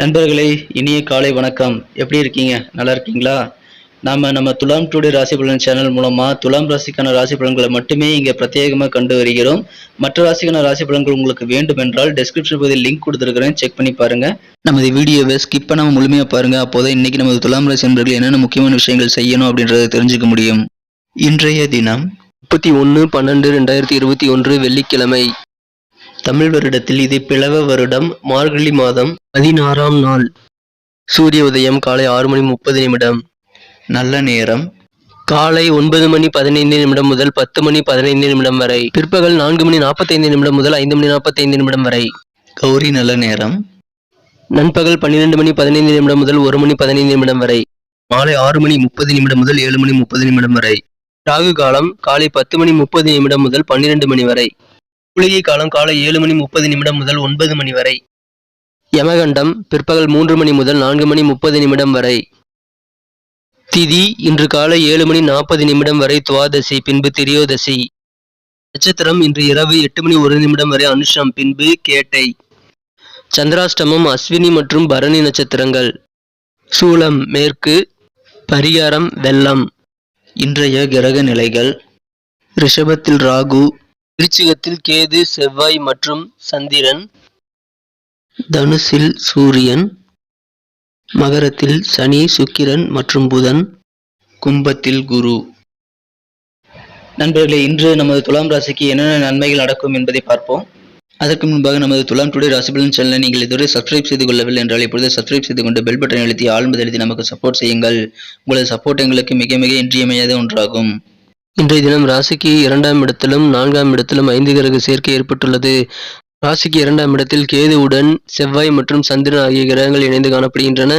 நண்பர்களே இனிய காலை வணக்கம். எப்படி இருக்கீங்க? நல்லா இருக்கீங்களா? நாம நம்ம துலாம் டுடே ராசி பலன் சேனல் மூலமா துலாம் ராசிக்கான ராசி பலன்களை மட்டுமே இங்க பிரத்யேகமாக கண்டு வருகிறோம். மற்ற ராசிக்கான ராசி பலன்கள் உங்களுக்கு வேண்டும் என்றால் டெஸ்கிரிப்ஷன் பகுதியில் லிங்க் கொடுத்துருக்கிறேன். செக் பண்ணி பாருங்க. நமது வீடியோவை ஸ்கிப் பண்ணாமல் முழுமையாக பாருங்க. அப்போதான் இன்னைக்கு நமது துலாம் ராசி நண்பர்கள் என்னென்ன முக்கியமான விஷயங்கள் செய்யணும் அப்படின்றத தெரிஞ்சுக்க முடியும். இன்றைய தினம் முப்பத்தி ஒன்று பன்னெண்டு ரெண்டாயிரத்தி இருபத்தி ஒன்று வெள்ளிக்கிழமை. தமிழ் வருடத்தில் இது பிளவ வருடம் மார்கழி மாதம் பதினாறாம் நாள். சூரிய உதயம் காலை ஆறு மணி முப்பது நிமிடம். நல்ல நேரம். காலை ஒன்பது மணி பதினைந்து நிமிடம் முதல் பத்து மணி பதினைந்து நிமிடம் வரை. பிற்பகல் நான்கு மணி நாற்பத்தைந்து நிமிடம் முதல் ஐந்து மணி நாற்பத்தைந்து நிமிடம் வரை. கௌரி நல்ல நேரம். நண்பகல் பன்னிரெண்டு மணி பதினைந்து நிமிடம் முதல் ஒரு மணி பதினைந்து நிமிடம் வரை. மாலை ஆறு மணி முப்பது நிமிடம் முதல் ஏழு மணி முப்பது நிமிடம் வரை. ராகு காலம் காலை பத்து மணி முப்பது நிமிடம் முதல் பன்னிரண்டு மணி வரை. குளிகை காலம் காலை ஏழு மணி முப்பது நிமிடம் முதல் ஒன்பது மணி வரை. யமகண்டம் பிற்பகல் மூன்று மணி முதல் நான்கு மணி முப்பது நிமிடம் வரை. திதி இன்று காலை ஏழு மணி நாற்பது நிமிடம் வரை துவாதசி பின்பு திரியோதசி. நட்சத்திரம் இன்று இரவு எட்டு மணி ஒரு நிமிடம் வரை அனுஷம் பின்பு கேட்டை. சந்திராஷ்டமம் அஸ்வினி மற்றும் பரணி நட்சத்திரங்கள். சூலம் மேற்கு பரிகாரம் வெள்ளம். இன்றைய கிரக நிலைகள். ரிஷபத்தில் ராகு விருச்சிகத்தில் கேது செவ்வாய் மற்றும் சந்திரன் தனுசில் சூரியன் மகரத்தில் சனி சுக்கிரன் மற்றும் புதன் கும்பத்தில் குரு. நண்பர்களே இன்று நமது துலாம் ராசிக்கு என்னென்ன நன்மைகள் நடக்கும் என்பதை பார்ப்போம். அதற்கு முன்பாக நமது துலாம் டுடே ராசிபலன் சேனலை நீங்கள் இதுவரை சப்ஸ்கிரைப் செய்து கொள்ளவில்லை என்றால் இப்பொழுது சப்ஸ்கிரைப் செய்து கொண்டு பெல் பட்டன் எழுத்தி ஆழ்ந்து எழுதி நமக்கு சப்போர்ட் செய்யுங்கள். உங்களது சப்போர்ட் எங்களுக்கு மிக மிக இன்றியமையாத ஒன்றாகும். இன்றைய தினம் ராசிக்கு இரண்டாம் இடத்திலும் நான்காம் இடத்திலும் ஐந்து கிரக சேர்க்கை ஏற்பட்டுள்ளது. ராசிக்கு இரண்டாம் இடத்தில் கேதுவுடன் செவ்வாய் மற்றும் சந்திரன் ஆகிய கிரகங்கள் இணைந்து காணப்படுகின்றன.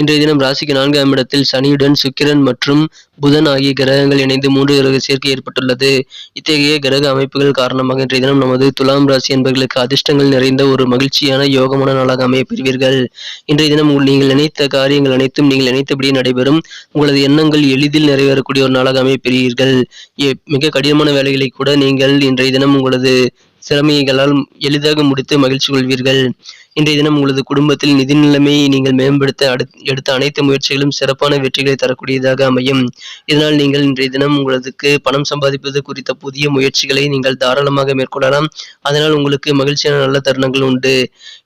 இன்றைய தினம் ராசிக்கு நான்காம் இடத்தில் சனியுடன் சுக்கிரன் மற்றும் புதன் ஆகிய கிரகங்கள் இணைந்து மூன்று கிரக சேர்க்கை ஏற்பட்டுள்ளது. இத்தகைய கிரக அமைப்புகள் காரணமாக இன்றைய தினம் நமது துலாம் ராசி என்பவர்களுக்கு அதிர்ஷ்டங்கள் நிறைந்த ஒரு மகிழ்ச்சியான யோகமான நாளாக அமைய பெறுவீர்கள். இன்றைய தினம் உங்கள் நீங்கள் நினைத்த காரியங்கள் அனைத்தும் நீங்கள் நினைத்தபடி நடைபெறும். உங்களது எண்ணங்கள் எளிதில் நிறைவேறக்கூடிய ஒரு நாளாக அமைய பெறுவீர்கள். மிக கடினமான வேலைகளை கூட நீங்கள் இன்றைய தினம் உங்களது சிறுமிகளால் எளிதாக முடித்து மகிழ்ச்சி கொள்வீர்கள். இன்றைய தினம் உங்களது குடும்பத்தில் நிதி நிலைமையை நீங்கள் மேம்படுத்த எடுத்த அனைத்து முயற்சிகளும் சிறப்பான வெற்றிகளை தரக்கூடியதாக அமையும். இதனால் நீங்கள் இன்றைய தினம் உங்களுக்கு பணம் சம்பாதிப்பது குறித்த புதிய முயற்சிகளை நீங்கள் தாராளமாக மேற்கொள்ளலாம். அதனால் உங்களுக்கு மகிழ்ச்சியான நல்ல தருணங்கள் உண்டு.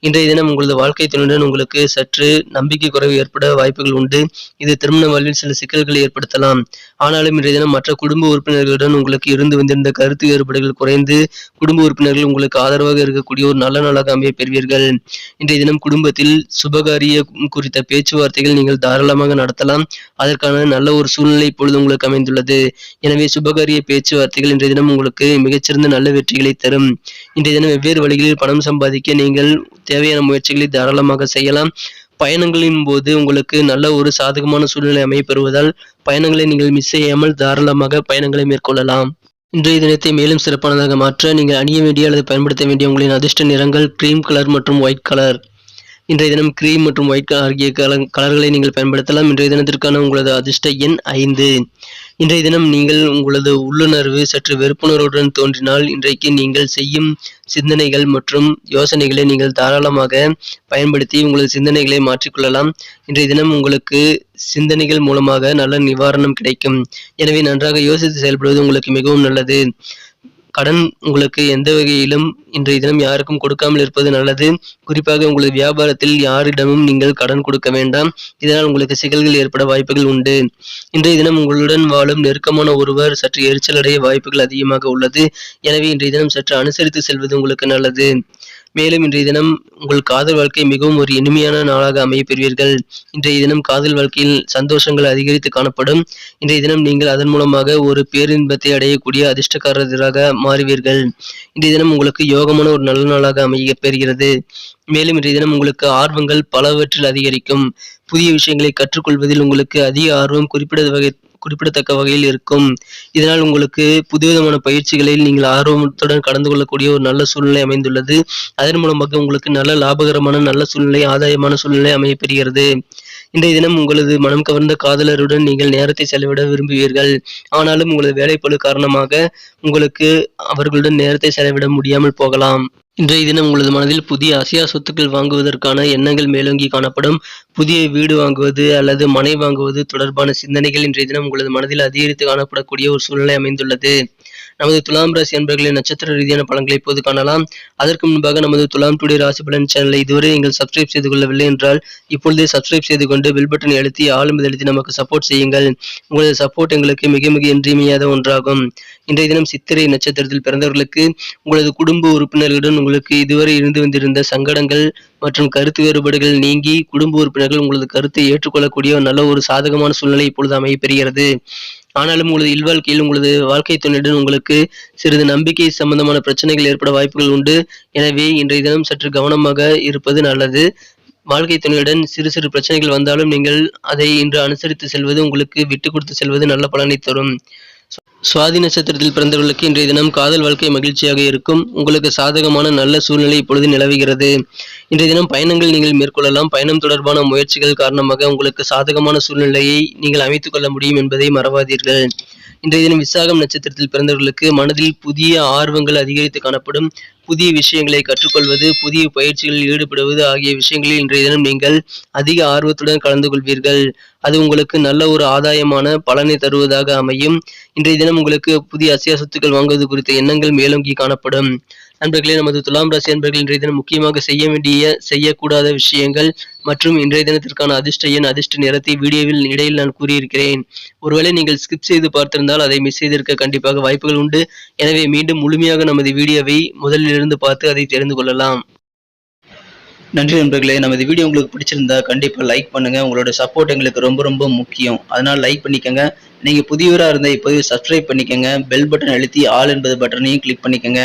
இன்றைய தினம் உங்களது வாழ்க்கை துணையுடன் உங்களுக்கு சற்று நம்பிக்கை குறைவு ஏற்பட வாய்ப்புகள் உண்டு. இது திருமண வாழ்வில் சில சிக்கல்களை ஏற்படுத்தலாம். ஆனாலும் இன்றைய தினம் மற்ற குடும்ப உறுப்பினர்களுடன் உங்களுக்கு இருந்து வந்திருந்த கருத்து வேறுபாடுகள் குறைந்து குடும்ப உறுப்பினர்கள் உங்களுக்கு ஆதரவாக இருக்கக்கூடிய ஒரு நல்ல நாளாக அமைய பெறுவீர்கள். இன்றைய தினம் குடும்பத்தில் சுபகாரிய குறித்த பேச்சுவார்த்தைகள் நீங்கள் தாராளமாக நடத்தலாம். அதற்கான நல்ல ஒரு சூழ்நிலை இப்பொழுது உங்களுக்கு அமைந்துள்ளது. எனவே சுபகாரிய பேச்சுவார்த்தைகள் இன்றைய தினம் உங்களுக்கு மிகச்சிறந்த நல்ல வெற்றிகளை தரும். இன்றைய தினம் வெவ்வேறு வழிகளில் பணம் சம்பாதிக்க நீங்கள் தேவையான முயற்சிகளை தாராளமாக செய்யலாம். பயணங்களின் போது உங்களுக்கு நல்ல ஒரு சாதகமான சூழ்நிலை அமைப்பெறுவதால் பயணங்களை நீங்கள் மிஸ் செய்யாமல் தாராளமாக பயணங்களை மேற்கொள்ளலாம். இன்றைய தினத்தை மேலும் சிறப்பானதாக மாற்ற நீங்கள் அணிய வேண்டிய அல்லது பயன்படுத்த வேண்டிய உங்களின் அதிர்ஷ்ட நிறங்கள் கிரீம் கலர் மற்றும் ஒயிட் கலர் இன்றைய தினம் கிரீம் மற்றும் ஒயிட் கலர் ஆகிய கலர்களை நீங்கள் பயன்படுத்தலாம். இன்றைய தினத்திற்கான உங்களது அதிர்ஷ்ட எண் ஐந்து. இன்றைய தினம் நீங்கள் உங்களது உள்ளுணர்வு சற்று வெறுப்புணர்வுடன் தோன்றினால் இன்றைக்கு நீங்கள் செய்யும் சிந்தனைகள் மற்றும் யோசனைகளை நீங்கள் தாராளமாக பயன்படுத்தி உங்களது சிந்தனைகளை மாற்றிக்கொள்ளலாம். இன்றைய தினம் உங்களுக்கு சிந்தனைகள் மூலமாக நல்ல நிவாரணம் கிடைக்கும். எனவே நன்றாக யோசித்து செயல்படுவது உங்களுக்கு மிகவும் நல்லது. கடன் உங்களுக்கு எந்த வகையிலும் இன்றைய தினம் யாருக்கும் கொடுக்காமல் இருப்பது நல்லது. குறிப்பாக உங்களது வியாபாரத்தில் யாரிடமும் நீங்கள் கடன் கொடுக்க வேண்டாம். இதனால் உங்களுக்கு சிக்கல்கள் ஏற்பட வாய்ப்புகள் உண்டு. இன்றைய தினம் உங்களுடன் வாழும் நெருக்கமான ஒருவர் சற்று எரிச்சல் அடைய வாய்ப்புகள் அதிகமாக உள்ளது. எனவே இன்றைய தினம் சற்று அனுசரித்து செல்வது உங்களுக்கு நல்லது. மேலும் இன்றைய தினம் உங்கள் காதல் வாழ்க்கை மிகவும் ஒரு இனிமையான நாளாக அமைய பெறுவீர்கள் இன்றைய தினம் காதல் வாழ்க்கையில் சந்தோஷங்கள் அதிகரித்து காணப்படும். இன்றைய தினம் நீங்கள் அதன் மூலமாக ஒரு பேரின்பத்தை அடையக்கூடிய அதிர்ஷ்டக்காரராக மாறுவீர்கள். இன்றைய தினம் உங்களுக்கு யோகமான ஒரு நல்ல நாளாக அமைய பெறுகிறது மேலும் இன்றைய தினம் உங்களுக்கு ஆர்வங்கள் பலவற்றில் அதிகரிக்கும். புதிய விஷயங்களை கற்றுக்கொள்வதில் உங்களுக்கு அதிக ஆர்வம் குறிப்பிட வகை குறிப்பிடத்தக்க வகையில் இருக்கும். இதனால் உங்களுக்கு புதுவிதமான பயிற்சிகளில் நீங்கள் ஆர்வத்துடன் கலந்து கொள்ளக்கூடிய ஒரு நல்ல சூழ்நிலை அமைந்துள்ளது. அதன் மூலமாக உங்களுக்கு நல்ல லாபகரமான நல்ல சூழ்நிலை ஆதாயமான சூழ்நிலை அமையப்பெறுகிறது இன்றைய தினம் உங்களது மனம் கவர்ந்த காதலருடன் நீங்கள் நேரத்தை செலவிட விரும்புவீர்கள். ஆனாலும் உங்களது வேலைப்பழு காரணமாக உங்களுக்கு அவர்களுடன் நேரத்தை செலவிட முடியாமல் போகலாம். இன்றைய தினம் உங்களது மனதில் புதிய அசையா சொத்துக்கள் வாங்குவதற்கான எண்ணங்கள் மேலோங்கி காணப்படும். புதிய வீடு வாங்குவது அல்லது மனை வாங்குவது தொடர்பான சிந்தனைகள் இன்றைய தினம் உங்களது மனதில் அதிகரித்து காணப்படக்கூடிய ஒரு சூழ்நிலை அமைந்துள்ளது. நமது துலாம் ராசி அன்பர்களின் நட்சத்திர ரீதியான பலன்களை இப்போது காணலாம். அதற்கு முன்பாக நமது துலாம் டுடே ராசி பலன் சேனலை இதுவரை நீங்கள் சப்ஸ்கிரைப் செய்து கொள்ளவில்லை என்றால் இப்பொழுதே சப்ஸ்கிரைப் செய்து கொண்டு பெல் பட்டனை அழுத்தி ஆளும் அழுத்தி நமக்கு சப்போர்ட் செய்யுங்கள். உங்களது சப்போர்ட் எங்களுக்கு மிக மிக இன்றியமையாத ஒன்றாகும். இன்றைய தினம் சித்திரை நட்சத்திரத்தில் பிறந்தவர்களுக்கு உங்களது குடும்ப உறுப்பினர்களுடன் உங்களுக்கு இதுவரை இருந்து வந்திருந்த சங்கடங்கள் மற்றும் கருத்து வேறுபாடுகள் நீங்கி குடும்ப உறுப்பினர்கள் உங்களது கருத்தை ஏற்றுக்கொள்ளக்கூடிய நல்ல ஒரு சாதகமான சூழ்நிலை இப்பொழுது அமையப்பெறுகிறது ஆனாலும் உங்களது இல்வாழ்க்கையில் உங்களது வாழ்க்கை துணையுடன் உங்களுக்கு சிறிது நம்பிக்கை சம்பந்தமான பிரச்சனைகள் ஏற்பட வாய்ப்புகள் உண்டு. எனவே இன்றைய தினம் சற்று கவனமாக இருப்பது நல்லது. வாழ்க்கை துணையுடன் சிறு சிறு பிரச்சனைகள் வந்தாலும் நீங்கள் அதை இன்று அனுசரித்து செல்வது உங்களுக்கு விட்டு கொடுத்து செல்வது நல்ல பலனை தரும். சுவாதி நட்சத்திரத்தில் பிறந்தவர்களுக்கு இன்றைய தினம் காதல் வாழ்க்கை மகிழ்ச்சியாக இருக்கும். உங்களுக்கு சாதகமான நல்ல சூழ்நிலை இப்பொழுது நிலவுகிறது. இன்றைய தினம் பயணங்கள் நீங்கள் மேற்கொள்ளலாம். பயணம் தொடர்பான முயற்சிகள் காரணமாக உங்களுக்கு சாதகமான சூழ்நிலையை நீங்கள் அமைத்துக் கொள்ள முடியும் என்பதை மறவாதீர்கள். இன்றைய தினம் விசாகம் நட்சத்திரத்தில் பிறந்தவர்களுக்கு மனதில் புதிய ஆர்வங்கள் அதிகரித்து காணப்படும் புதிய விஷயங்களை கற்றுக்கொள்வது புதிய பயிற்சிகளில் ஈடுபடுவது ஆகிய விஷயங்களில் இன்றைய தினம் நீங்கள் அதிக ஆர்வத்துடன் கலந்து கொள்வீர்கள். அது உங்களுக்கு நல்ல ஒரு ஆதாயமான பலனை தருவதாக அமையும். இன்றைய தினம் உங்களுக்கு புதிய அசியா சொத்துக்கள் வாங்குவது குறித்த எண்ணங்கள் மேலோங்கி காணப்படும். நண்பர்களே நமது துலாம் ராசி அன்பர்கள் இன்றைய தினம் முக்கியமாக செய்ய வேண்டிய செய்யக்கூடாத விஷயங்கள் மற்றும் இன்றைய தினத்திற்கான அதிர்ஷ்ட எண் அதிர்ஷ்ட நிறத்தை வீடியோவில் இடையில் நான் கூறியிருக்கிறேன். ஒருவேளை நீங்கள் ஸ்கிப் செய்து பார்த்திருந்தால் அதை மிஸ் செய்திருக்க கண்டிப்பாக வாய்ப்புகள் உண்டு. எனவே மீண்டும் முழுமையாக நமது வீடியோவை முதலிலிருந்து பார்த்து அதை தெரிந்து கொள்ளலாம். நன்றி நண்பர்களே நமது வீடியோ உங்களுக்கு பிடிச்சிருந்தா கண்டிப்பாக லைக் பண்ணுங்க. உங்களோட சப்போர்ட் எங்களுக்கு ரொம்ப ரொம்ப முக்கியம். அதனால் லைக் பண்ணிக்கோங்க. நீங்கள் புதியவராக இருந்தால் இப்போவே சப்ஸ்கிரைப் பண்ணிக்கோங்க. பெல் பட்டன் அழுத்தி ஆல் என்பது பட்டனையும் கிளிக் பண்ணிக்கோங்க.